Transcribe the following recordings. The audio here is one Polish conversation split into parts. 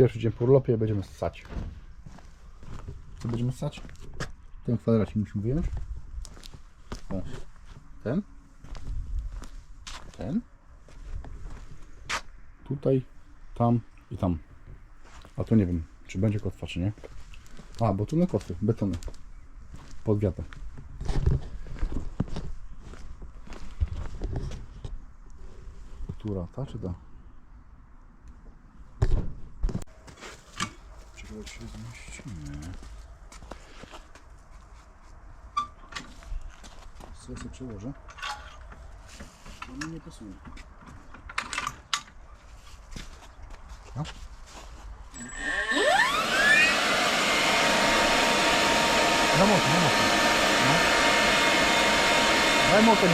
Pierwszy dzień po urlopie będziemy ssać. Co będziemy ssać? Ten kwadracik musimy wyjąć. O. Ten. Ten. Tutaj, tam i tam. A tu nie wiem, czy będzie kotwa, czy nie. A, bo tu na kotwy, betony. Pod wiatr. Która? Ta czy ta? Czego się zmieścimy? Co ja sobie przełożę? To mi nie pasuje. A? Na moto, na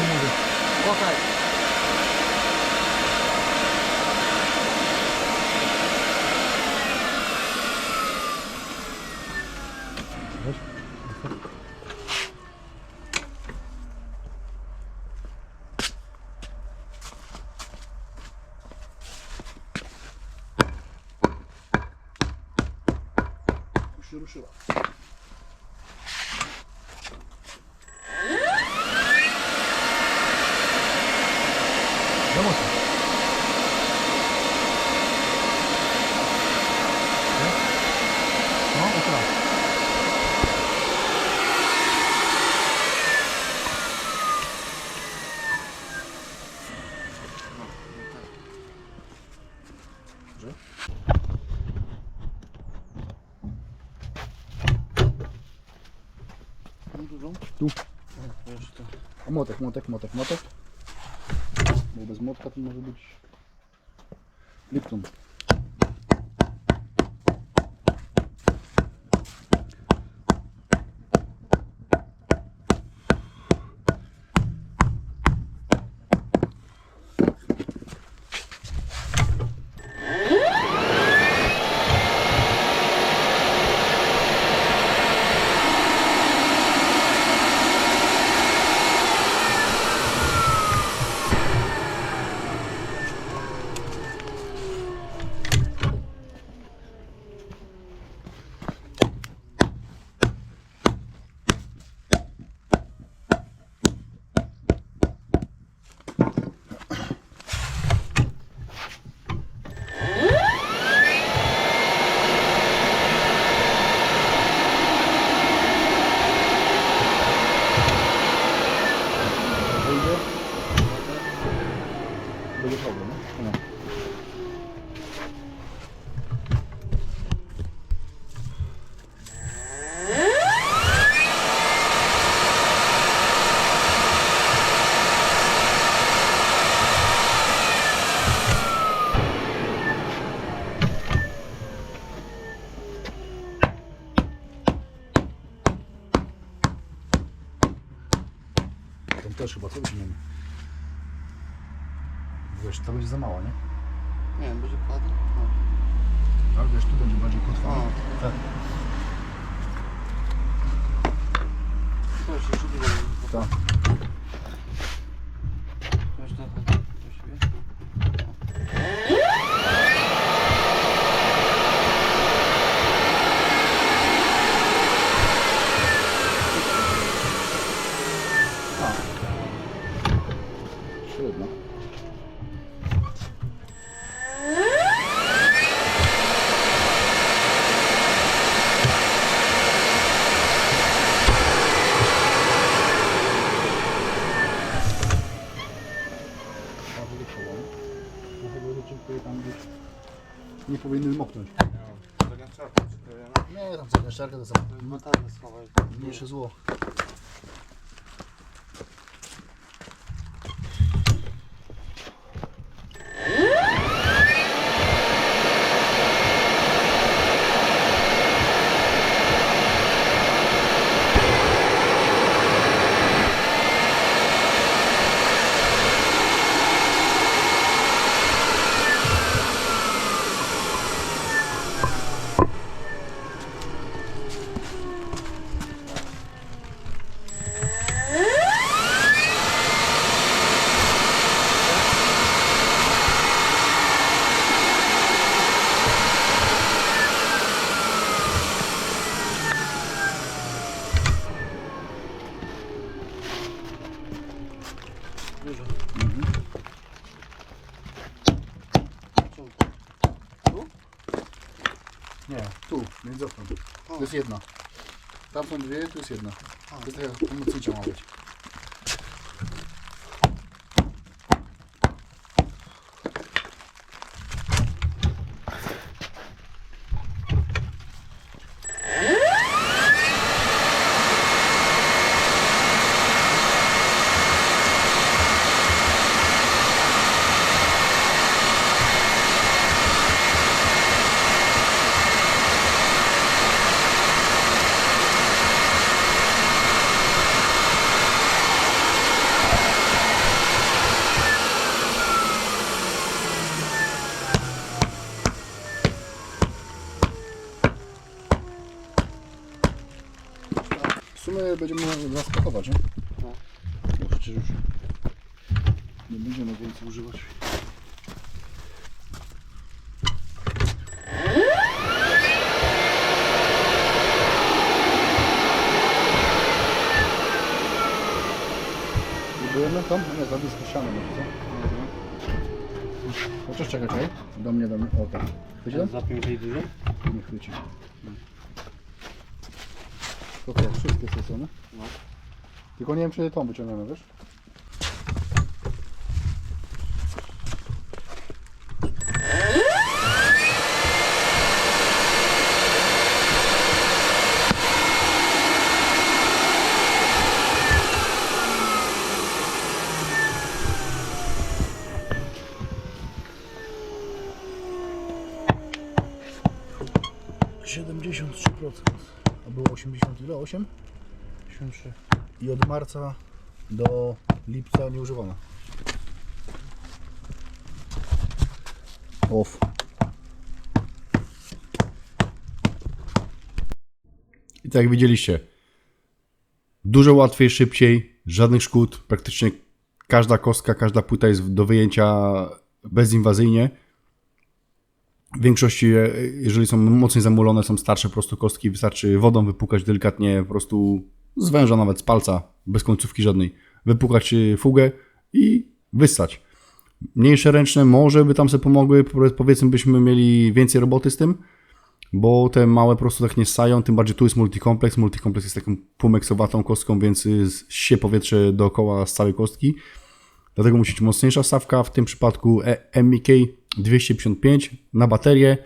Już się ruszyła. Na moto. No, no teraz. Dobrze. A młotek, młotek, młotek, młotek. Bo bez młotka to może być Lipton. Wyjdzie. Będzie problem, no? No. Tam też chyba co weźmiemy? Wiesz, to będzie za mało, nie? Nie wiem, będzie kładny? Tak, wiesz, tu będzie bardziej kotwa. Tak. No, jeszcze jeszcze. Tak. Weź to do siebie. A. Średnio. Bardzo wyszło. Trochę było dziękuję tam gdzieś. Przyklejona. Nie, tam zagęszczarka to samo. Baterię schowaj. Mniejsze zło. dużo. Mhm. Tu? Nie, tu, między oknem. To jest jedna. Tam są dwie, tu jest jedna. A. To jest taka pomocnicza ma być. Sumie będziemy zaskakować, nie? No. Bo przecież już nie będziemy więcej używać. Budujemy tam? No nie, za blisko ściany może, co? Chociaż czekaj, czekaj. Do mnie, do mnie. O tak. Chwyci tam? Zapił tej dużo? Nie chwyci. To co, wszystkie są strony? No. Tylko nie wiem, czy tą wyciągniemy, wiesz? Siedemdziesiąt trzy procent. A było 80 ile? 8? 83. I od marca do lipca nieużywana. Off. I tak jak widzieliście, dużo łatwiej, szybciej, żadnych szkód. Praktycznie każda kostka, każda płyta jest do wyjęcia bezinwazyjnie. W większości, e, jeżeli są mocniej zamulone, są starsze po prostu kostki, wystarczy wodą wypukać delikatnie, po prostu z węża, nawet z palca, bez końcówki żadnej, wypukać e, fugę i wyssać. Mniejsze ręczne może by tam sobie pomogły, po- powiedzmy byśmy mieli więcej roboty z tym, bo te małe po prostu tak nie ssają, tym bardziej tu jest multikompleks. Multikompleks jest taką pumeksowatą kostką, więc się powietrze dookoła z całej kostki. Dlatego musi być mocniejsza stawka, w tym przypadku E- MIK 255 na baterię.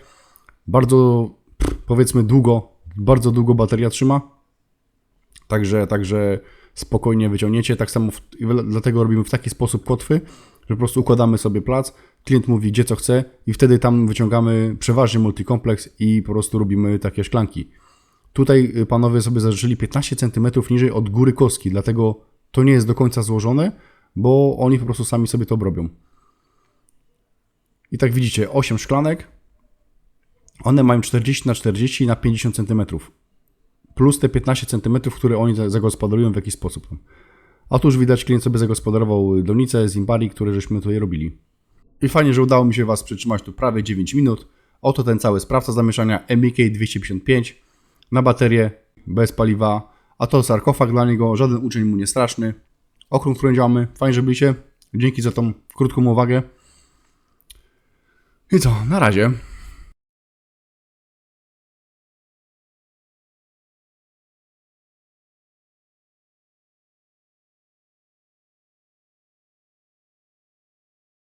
Bardzo powiedzmy długo, bardzo długo bateria trzyma. Także, także spokojnie wyciągniecie. Tak samo w- dlatego robimy w taki sposób kotwy, że po prostu układamy sobie plac, klient mówi gdzie co chce i wtedy tam wyciągamy przeważnie multikompleks i po prostu robimy takie szklanki. Tutaj y, panowie sobie zażyczyli 15 cm niżej od góry kostki, dlatego to nie jest do końca złożone, bo oni po prostu sami sobie to robią. I tak widzicie, 8 szklanek. One mają 40 na 40 na 50 cm. Plus te 15 cm, które oni za- zagospodarują w jakiś sposób. A tu już widać, klient sobie zagospodarował donicę z Imbari, które żeśmy tutaj robili. I fajnie, że udało mi się Was przytrzymać tu prawie 9 minut. Oto ten cały sprawca zamieszania MIK 255 na baterię, bez paliwa. A to sarkofag dla niego, żaden uczeń mu nie straszny. Okrąg, którym działamy, fajnie, że byliście. Dzięki za tą krótką uwagę. I co, na razie.